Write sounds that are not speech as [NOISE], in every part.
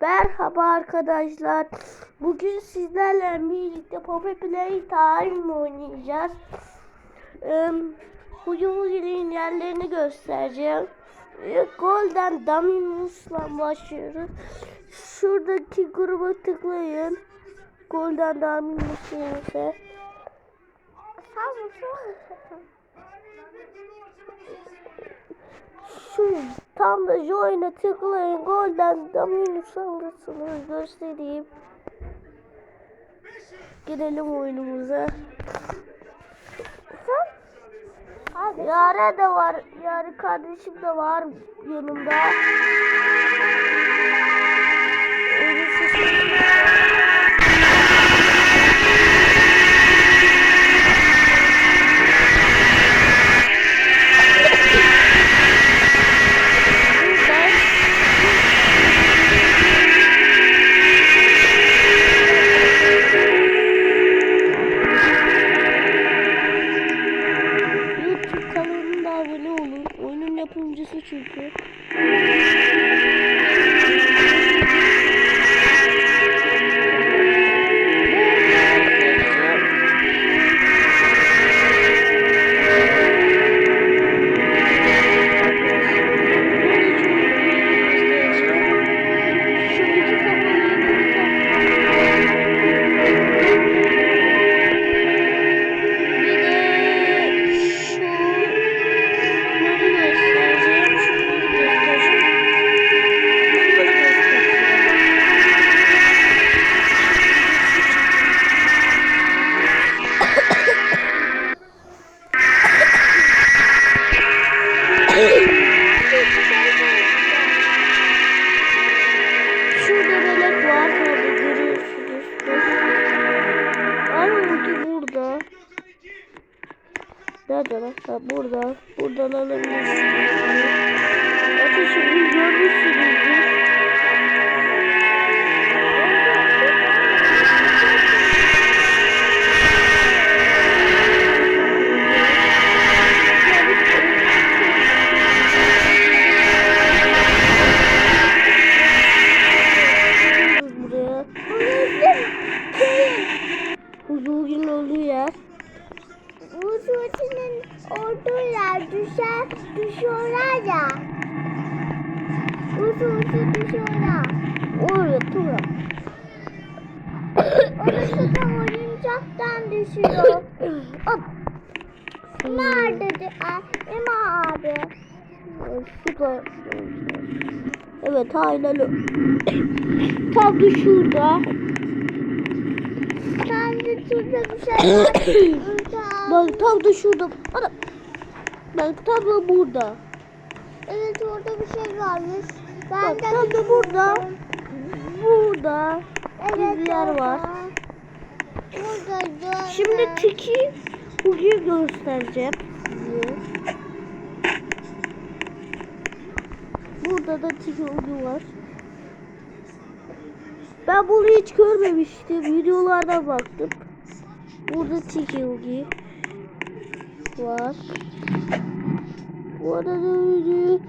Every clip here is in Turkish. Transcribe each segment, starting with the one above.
Merhaba arkadaşlar. Bugün sizlerle birlikte Poppy Playtime oynayacağız. Ee, Hücumumuzun yerlerini göstereceğim. Ee, Golden Dominus'la başlıyoruz. Şuradaki gruba tıklayın. Golden Dominus neyse. Şu tam da join'e tıklayın. Golden Dominus alırsınız. Göstereyim. Girelim oyunumuza. Yare de var. Yare kardeşim de var yanımda. 是一 Nerede lan? Ha, burada. Buradan alabilirsiniz. Ateşini görmüşsünüzdür. buraya. Düşer, düşüyorlar ya. Huzursuz düşüyorlar. Oraya tura. Orası da oyuncaktan düşüyor. [COUGHS] Hop. Nerede? Ema abi. Şurada. Evet aynen. [COUGHS] Tam da şurada. Sen de şurada bir şey var. [COUGHS] Bak tam da şurada. Ana. Bak da burada. Evet orada bir şey varmış. Ben Bak de da burada. Burada. Evet bir yer var. Burada Şimdi tiki bugün göstereceğim size. Burada da tiki ucu var. Ben bunu hiç görmemiştim. Videolardan baktım. Burada tiki ucu var. Bu arada videoyu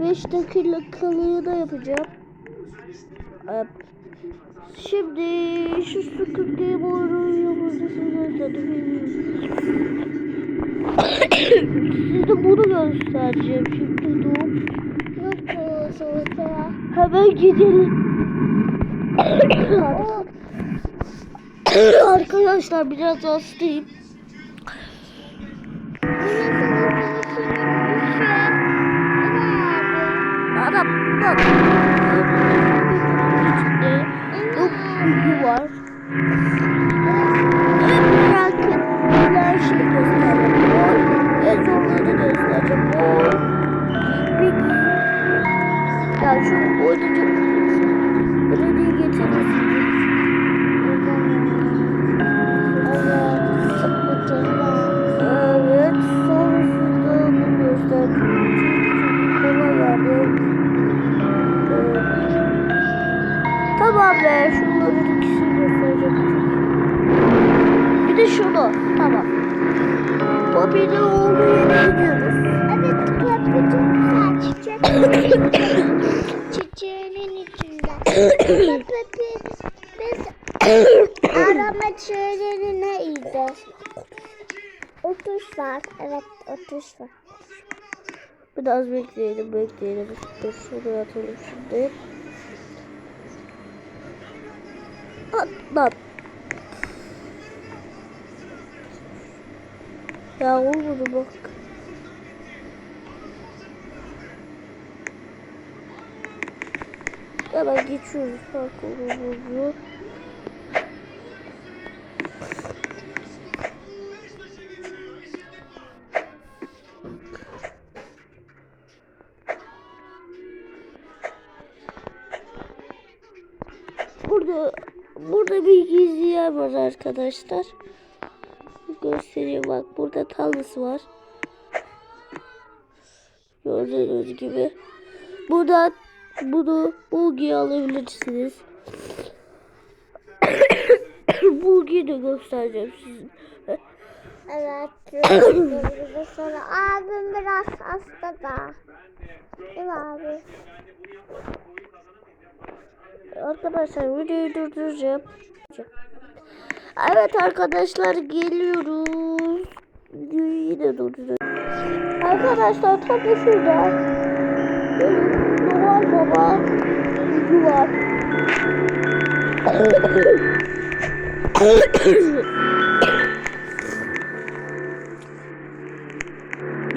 5 dakikalığına yapacağım. Evet. Şimdi şu sıkıntıyı yumurtasını gösterdim. Size bunu göstereceğim şimdi soğukta? Hemen gidelim. [COUGHS] Arkadaşlar biraz hastayım. Adam bak. Şunu, tamam. Olduğu yere gidiyoruz. Evet, çok güzel çiçek. [COUGHS] Çiçeğinin içinde. Biz arama şeylerine iyiydi. Otuş var. Evet otuş var. Biraz bekleyelim bekleyelim. Dur şuraya atalım şimdi. Atlat. Ya olmadı bak. Hemen geçiyoruz parkurumuzu. Burada burada bir gizli yer var arkadaşlar. Göstereyim bak burada tarlası var. Gördüğünüz gibi. Buradan bunu bulgiyi alabilirsiniz. [COUGHS] bulgiyi de göstereceğim size. Evet. [COUGHS] Sonra abim biraz hasta da. Değil abi? Arkadaşlar videoyu durduracağım. Evet arkadaşlar geliyoruz. Yine durduruyorum. Arkadaşlar tam da şurada. Noel Baba yüzü var.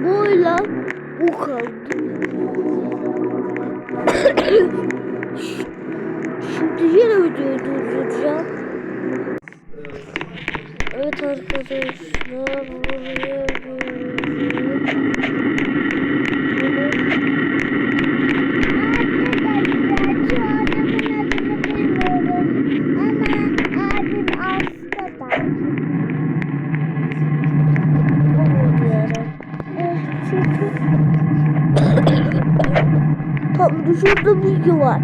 Böyle bu kaldı. Şimdi yine videoyu durduracağım. Evet arkadaşlar buraya. Tam düşürdü bilgi var.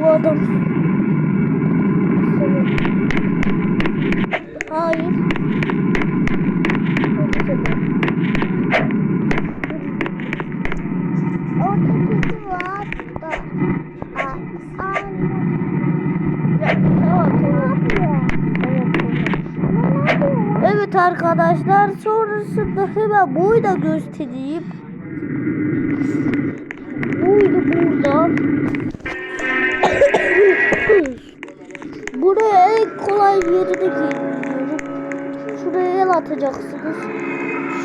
Bu adam Hayır. Evet arkadaşlar sonrasında hemen boyu da göstereyim. Buydu burada. Kolay yerine geliyorum. Şuraya el atacaksınız.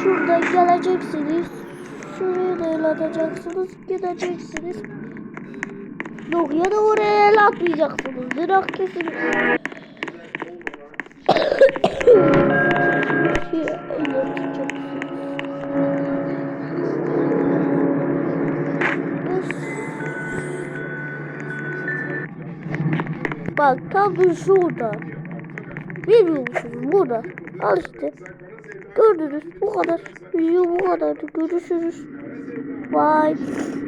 Şurada geleceksiniz. Şuraya da el atacaksınız. Gideceksiniz. Yok ya da oraya el atmayacaksınız. Direkt kesin. Bak tam da şurada. Musunuz? Burada. Al işte. Gördünüz. Bu kadar. Video bu kadar. Görüşürüz. Bye.